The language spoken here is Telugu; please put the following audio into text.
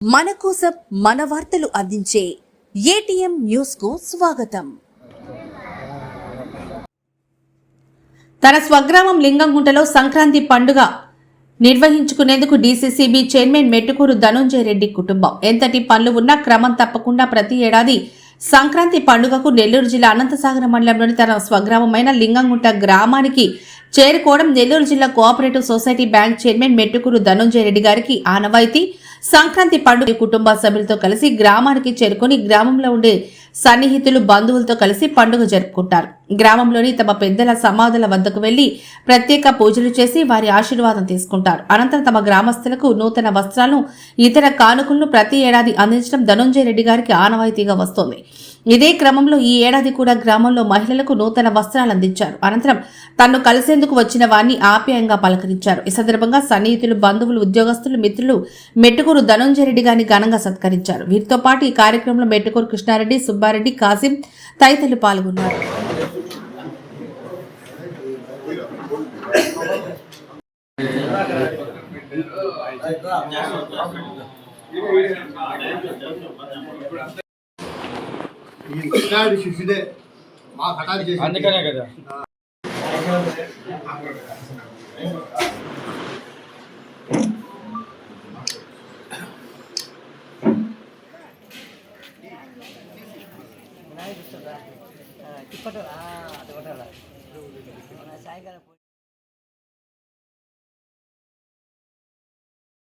మన కోసం మన వార్తలు అందించే ఏటీఎం న్యూస్కు స్వాగతం. తన స్వగ్రామం లింగంగుంటలో సంక్రాంతి పండుగ నిర్వహించుకునేందుకు డీసీసీబీ చైర్మన్ మెట్టుకూరు ధనుంజయ రెడ్డి కుటుంబం. ఎంతటి పనులు ఉన్నా క్రమం తప్పకుండా ప్రతి ఏడాది సంక్రాంతి పండుగకు నెల్లూరు జిల్లా అనంతసాగర మండలంలోని తన స్వగ్రామమైన లింగంగుంట గ్రామానికి చేరుకోవడం నెల్లూరు జిల్లా cooperative society bank chairman Mettukuru Dhanunjaya Reddy గారికి ఆనవాయితీ. సంక్రాంతి పండుగ కుటుంబ సభ్యులతో కలిసి గ్రామానికి చేరుకొని గ్రామంలో ఉండే సన్నిహితులు బంధువులతో కలిసి పండుగ జరుపుకుంటారు. గ్రామంలోని తమ పెద్దల సమాధుల వద్దకు వెళ్ళి ప్రత్యేక పూజలు చేసి వారి ఆశీర్వాదం తీసుకుంటారు. అనంతరం తమ గ్రామస్తులకు నూతన వస్త్రాలను ఇతర కానుకలను ప్రతి ఏడాది అందించడం ధనుంజయ రెడ్డి గారికి ఆనవాయితీగా వస్తోంది. ఇదే క్రమంలో ఈ ఏడాది కూడా గ్రామంలో మహిళలకు నూతన వస్త్రాలు అందించారు. అనంతరం తన్ను కలిసేందుకు వచ్చిన వారిని ఆప్యాయంగా పలకరించారు. ఈ సందర్భంగా సన్నిహితులు బంధువులు ఉద్యోగస్తులు మిత్రులు మెట్టుకూరు ధనంజయ రెడ్డి గారిని ఘనంగా సత్కరించారు. వీరితో పాటు ఈ కార్యక్రమంలో మెట్టుకూరు కృష్ణారెడ్డి సుబ్బారెడ్డి కాసిం తదితరులు పాల్గొన్నారు. ఈ కృష్ణాడి శిష్యుడే మా కటారి చేసి అందుకనే కదా. అది సాయంకాలం